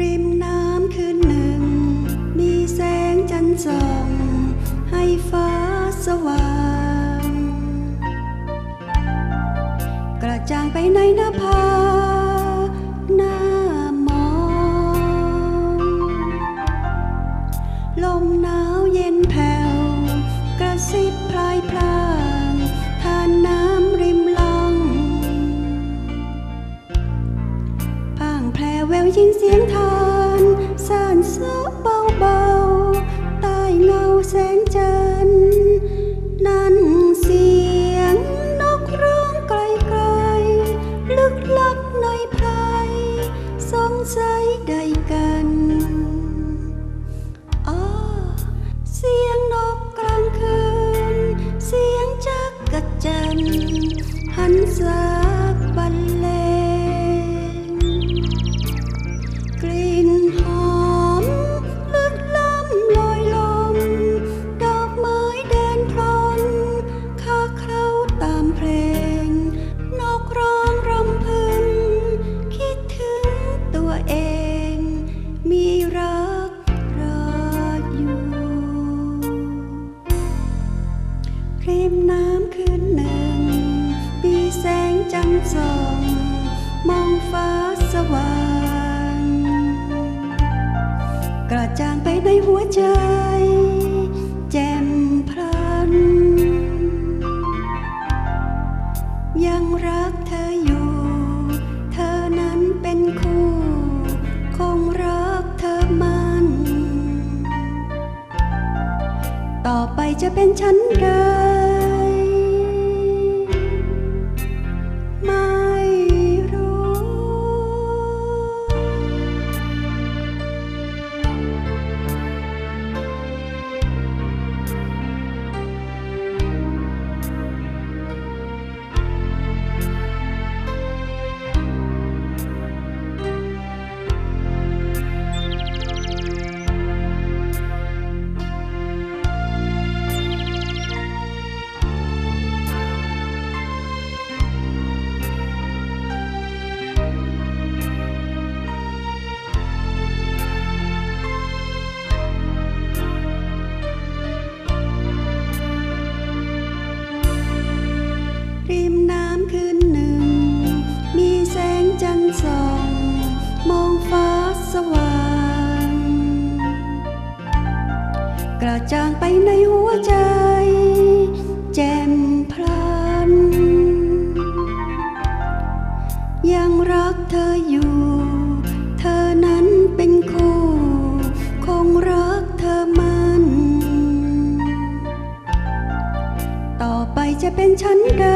ริมน้ำคืนหนึ่ง มีแสงจันทร์ส่อง ให้ฟ้าสว่าง กระจ่างไปไหนน้ จันทร์หันสาบัน นส่องมองฟ้าสว่าง กระจ่างไปในหัวใจ แจ่มพลัน ยังรักเธออยู่ เธอนั้นเป็นคู่ คงรักเธอมัน ต่อไปจะเป็นฉันไรไม่ จางไปในหัวใจ แจ่มพลัน ยังรักเธออยู่ เธอนั้นเป็นคู่คงรักเธอมัน ต่อไปจะเป็นฉันได